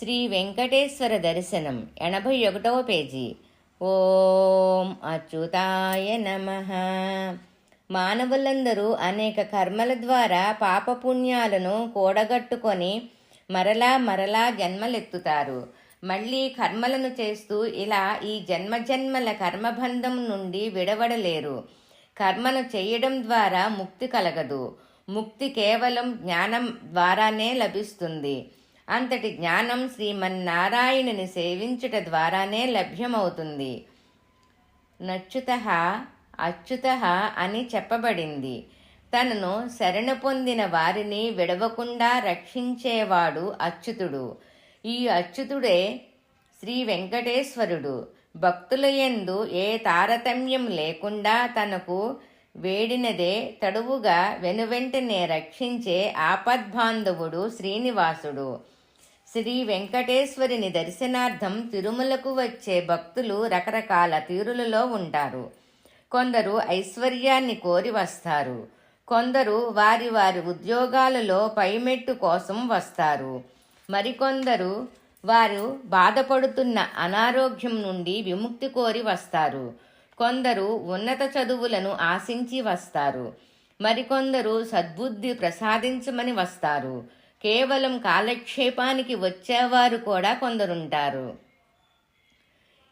శ్రీ వెంకటేశ్వర దర్శనం ఎనభై ఒకటవ పేజీ. ఓం అచ్యుతాయ నమ. మానవులందరూ అనేక కర్మల ద్వారా పాపపుణ్యాలను కూడగట్టుకొని మరలా మరలా జన్మలెత్తుతారు. మళ్ళీ కర్మలను చేస్తూ ఇలా ఈ జన్మజన్మల కర్మబంధం నుండి విడవడలేరు. కర్మను చేయడం ద్వారా ముక్తి కలగదు. ముక్తి కేవలం జ్ఞానం ద్వారానే లభిస్తుంది. అంతటి జ్ఞానం శ్రీమన్నారాయణుని సేవించుట ద్వారానే లభ్యమవుతుంది. నచ్యుత అచ్యుత అని చెప్పబడింది. తనను శరణ పొందిన వారిని విడవకుండా రక్షించేవాడు అచ్యుతుడు. ఈ అచ్యుతుడే శ్రీ వెంకటేశ్వరుడు. భక్తుల యందు ఏ తారతమ్యం లేకుండా తనకు వేడినదే తడువుగా వెనువెంటనే రక్షించే ఆపద్బాంధవుడు శ్రీనివాసుడు. శ్రీ వెంకటేశ్వరిని దర్శనార్థం తిరుమలకు వచ్చే భక్తులు రకరకాల తీరులలో ఉంటారు. కొందరు ఐశ్వర్యాన్ని కోరి వస్తారు. కొందరు వారి వారి ఉద్యోగాలలో పైమెట్టు కోసం వస్తారు. మరికొందరు వారు బాధపడుతున్న అనారోగ్యం నుండి విముక్తి కోరి వస్తారు. కొందరు ఉన్నత చదువులను ఆశించి వస్తారు. మరికొందరు సద్బుద్ధి ప్రసాదించమని వస్తారు. కేవలం కాలక్షేపానికి వచ్చేవారు కూడా కొందరుంటారు.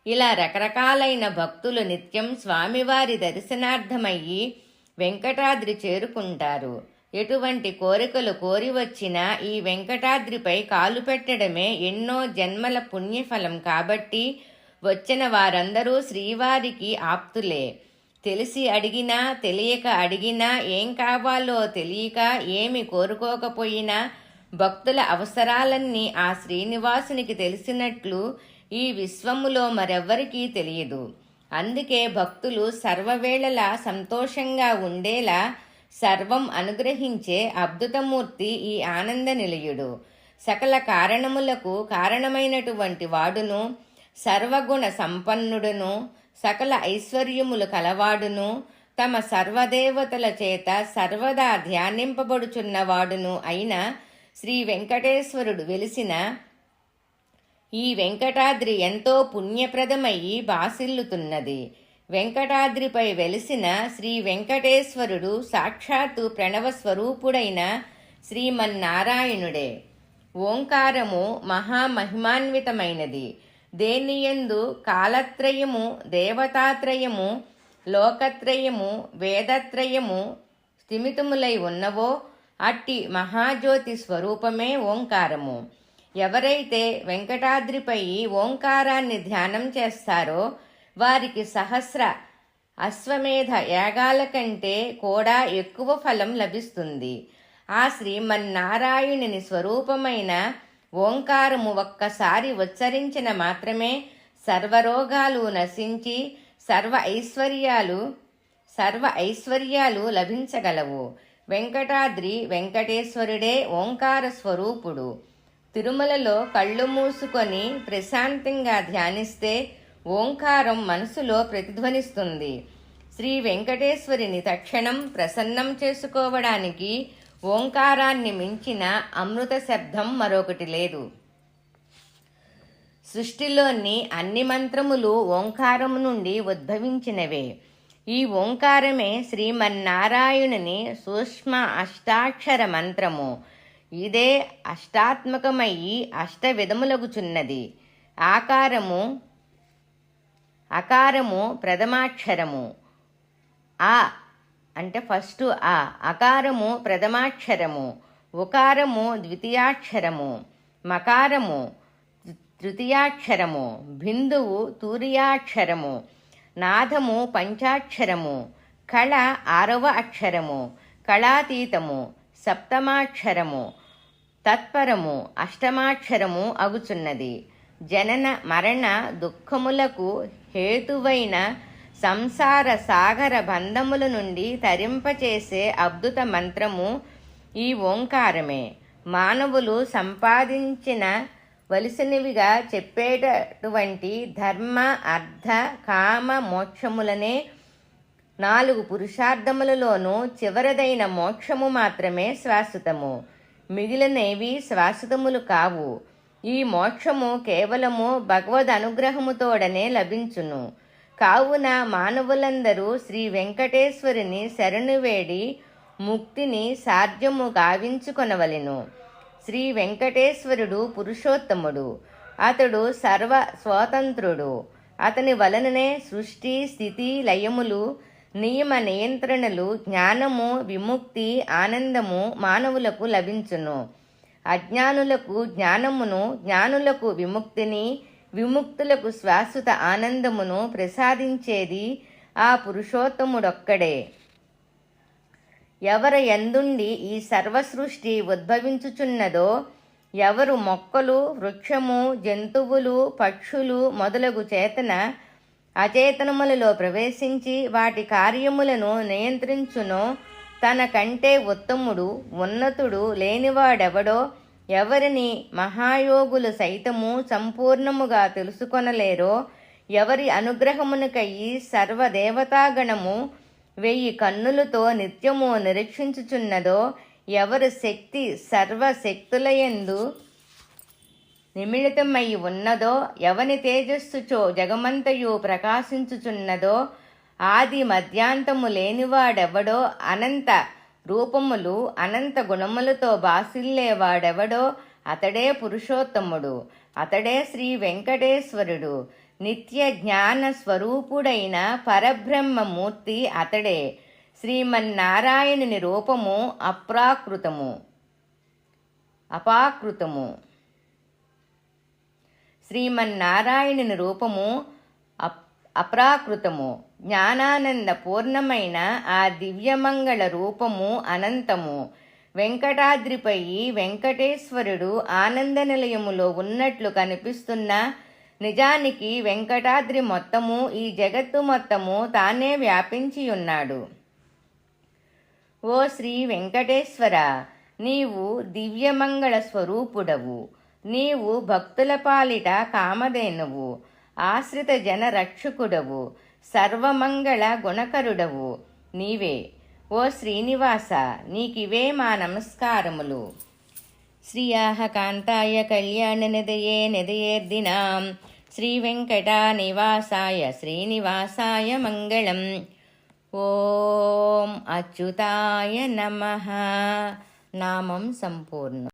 ఇలా రకరకాలైన భక్తులు నిత్యం స్వామివారి దర్శనార్థమయ్యి వెంకటాద్రి చేరుకుంటారు. ఎటువంటి కోరికలు కోరి వచ్చినా ఈ వెంకటాద్రిపై కాలు పెట్టడమే ఎన్నో జన్మల పుణ్యఫలం కాబట్టి వచ్చిన వారందరూ శ్రీవారికి ఆప్తులే. తెలిసి అడిగినా తెలియక అడిగినా ఏం కావాలో తెలియక ఏమి కోరుకోకపోయినా భక్తుల అవసరాలన్నీ ఆ శ్రీనివాసునికి తెలిసినట్లు ఈ విశ్వములో మరెవ్వరికీ తెలియదు. అందుకే భక్తులు సర్వవేళలా సంతోషంగా ఉండేలా సర్వం అనుగ్రహించే అద్భుతమూర్తి ఈ ఆనంద నిలయుడు. సకల కారణములకు కారణమైనటువంటి వాడును సర్వగుణ సంపన్నుడును సకల ఐశ్వర్యములు కలవాడును తమ సర్వదేవతల చేత సర్వదా ధ్యానింపబడుచున్నవాడును అయిన శ్రీ వెంకటేశ్వరుడు వెలిసిన ఈ వెంకటాద్రి ఎంతో పుణ్యప్రదమయ్యి బాసిల్లుతున్నది. వెంకటాద్రిపై వెలిసిన శ్రీ వెంకటేశ్వరుడు సాక్షాత్తు ప్రణవ స్వరూపుడైన శ్రీమన్నారాయణుడే. ఓంకారము మహామహిమాన్వితమైనది. దేనియందు కాలత్రయము దేవతాత్రయము లోకత్రయము వేదత్రయము స్థిమితములై ఉన్నవో అట్టి మహాజ్యోతి స్వరూపమే ఓంకారము. ఎవరైతే వెంకటాద్రిపై ఓంకారాన్ని ధ్యానం చేస్తారో వారికి సహస్ర అశ్వమేధ యాగాల కంటే కూడా ఎక్కువ ఫలం లభిస్తుంది. ఆ శ్రీమన్నారాయణుని స్వరూపమైన ఓంకారము ఒక్కసారి ఉచ్చరించిన మాత్రమే సర్వరోగాలు నశించి సర్వ ఐశ్వర్యాలు సర్వ ఐశ్వర్యాలు లభించగలవు. వెంకటాద్రి వెంకటేశ్వరుడే ఓంకార స్వరూపుడు. తిరుమలలో కళ్ళు మూసుకొని ప్రశాంతంగా ధ్యానిస్తే ఓంకారం మనసులో ప్రతిధ్వనిస్తుంది. శ్రీ వెంకటేశ్వరిని తక్షణం ప్రసన్నం చేసుకోవడానికి ఓంకారాన్ని మించిన అమృత శబ్దం మరొకటి లేదు. సృష్టిలోని అన్ని మంత్రములు ఓంకారము నుండి ఉద్భవించినవే. ఈ ఓంకారమే శ్రీమన్నారాయణుని సూక్ష్మ అష్టాక్షర మంత్రము. ఇదే అష్టాత్మకమయ్యి అష్ట విధములగుచున్నది ఆకారము అకారము ప్రథమాక్షరము. ఆ అంటే ఫస్ట్ ఆ. అకారము ప్రథమాక్షరము. ఉకారము ద్వితీయాక్షరము. మకారము తృతీయాక్షరము. బిందువు తూర్యాక్షరము. నాదము పంచాక్షరము కళ ఆరవ అక్షరము కళాతీతము సప్తమాక్షరము తత్పరము అష్టమాక్షరము అగుచున్నది. జనన మరణ దుఃఖములకు హేతువైన సంసార సాగర బంధముల నుండి తరింపచేసే అద్భుత మంత్రము ఈ ఓంకారమే. మానవులు సంపాదించిన వలసినవిగా చెప్పేటటువంటి ధర్మ అర్థ కామ మోక్షములనే నాలుగు పురుషార్థములలోనూ చివరిదైన మోక్షము మాత్రమే శాశ్వతము. మిగిలినవి శాశ్వతములు కావు. ఈ మోక్షము కేవలము భగవద్ అనుగ్రహముతోడనే లభించును. కావున మానవులందరూ శ్రీ వెంకటేశ్వరుని శరణు వేడి ముక్తిని సాధ్యము గావించుకొనవలెను. శ్రీ వెంకటేశ్వరుడు పురుషోత్తముడు. అతడు సర్వ స్వాతంత్రుడు. అతని వలననే సృష్టి స్థితి లయములు నియమ నియంత్రణలు జ్ఞానము విముక్తి ఆనందము మానవులకు లభించును. అజ్ఞానులకు జ్ఞానమును జ్ఞానులకు విముక్తిని విముక్తులకు శాశ్వత ఆనందమును ప్రసాదించేది ఆ పురుషోత్తముడొక్కడే. ఎవరు ఎందుండి ఈ సర్వసృష్టి ఉద్భవించుచున్నదో ఎవరు మొక్కలు వృక్షము జంతువులు పక్షులు మొదలగు చేతన అచేతనములలో ప్రవేశించి వాటి కార్యములను నియంత్రించునో. తన కంటే ఉత్తముడు ఉన్నతుడు లేనివాడెవడో ఎవరిని మహాయోగులు సైతము సంపూర్ణముగా తెలుసుకొనలేరో ఎవరి అనుగ్రహమునకయి సర్వదేవతాగణము వెయ్యి కన్నులతో నిత్యము నిరీక్షించుచున్నదో ఎవరి శక్తి సర్వశక్తులయందు నిమిళితమై ఉన్నదో ఎవని తేజస్సుచో జగమంతయు ప్రకాశించుచున్నదో ఆది మధ్యాంతము లేనివాడెవడో అనంత రూపములు అనంత గుణములతో బాసిల్లేవాడెవడో అతడే పురుషోత్తముడు అతడే శ్రీ వెంకటేశ్వరుడు. నిత్య జ్ఞాన స్వరూపుడైన పరబ్రహ్మమూర్తి అతడే. శ్రీమన్నారాయణుని రూపము అప్రాకృతము. అపాకృతము. శ్రీమన్నారాయణుని రూపము అప్ అప్రాకృతము. జ్ఞానానంద పూర్ణమైన ఆ దివ్యమంగళ రూపము అనంతము. వెంకటాద్రిపై వెంకటేశ్వరుడు ఆనంద నిలయములో ఉన్నట్లు కనిపిస్తున్న నిజానికి వెంకటాద్రి మొత్తము ఈ జగత్తు మొత్తము తానే వ్యాపించి ఉన్నాడు ఓ శ్రీ వెంకటేశ్వర నీవు దివ్యమంగళ స్వరూపుడవు. నీవు భక్తుల పాలిట కామధేనువు. ఆశ్రిత జన రక్షకుడవు. సర్వమంగళ గుణకరుడవు. నీవే. ఓ శ్రీనివాస నీకివే మా నమస్కారములు. శ్రియాహ కాంతాయ కళ్యాణ నిదయే నిదయేర్దినాం శ్రీవెంకటానివాసాయ శ్రీనివాసాయ మంగళం ఓం అచ్యుతాయ నమ నామం సంపూర్ణం